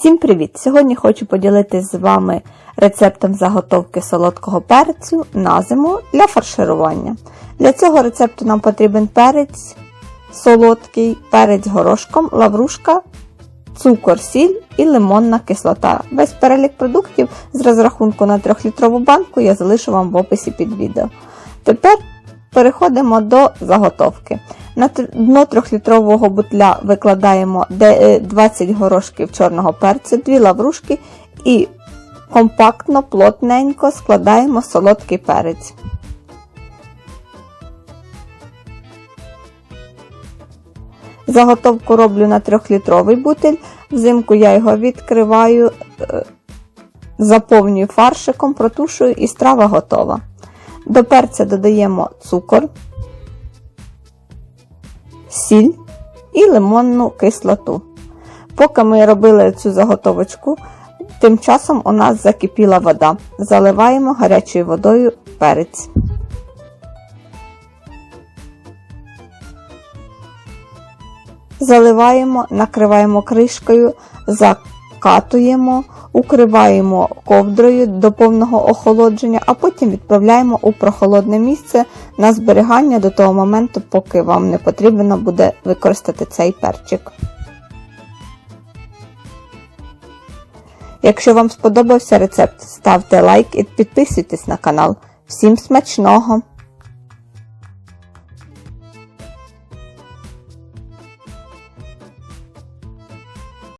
Всім привіт! Сьогодні хочу поділитися з вами рецептом заготовки солодкого перцю на зиму для фарширування. Для цього рецепту нам потрібен перець солодкий, перець горошком, лаврушка, цукор, сіль і лимонна кислота. Весь перелік продуктів з розрахунку на 3-літрову банку я залишу вам в описі під відео. Тепер переходимо до заготовки. На дно 3-літрового бутля викладаємо е, 20 горошків чорного перцю, 2 лаврушки і компактно, плотненько складаємо солодкий перець. Заготовку роблю на 3-літровий бутиль. Взимку я його відкриваю, е, заповнюю фаршиком, протушую і страва готова. До перця додаємо цукор, сіль і лимонну кислоту. Поки ми робили цю заготовочку, тим часом у нас закипіла вода. Заливаємо гарячою водою перець. Заливаємо, накриваємо кришкою, закатуємо, укриваємо ковдрою до повного охолодження, а потім відправляємо у прохолодне місце на зберігання до того моменту, поки вам не потрібно буде використати цей перчик. Якщо вам сподобався рецепт, ставте лайк і підписуйтесь на канал. Всім смачного!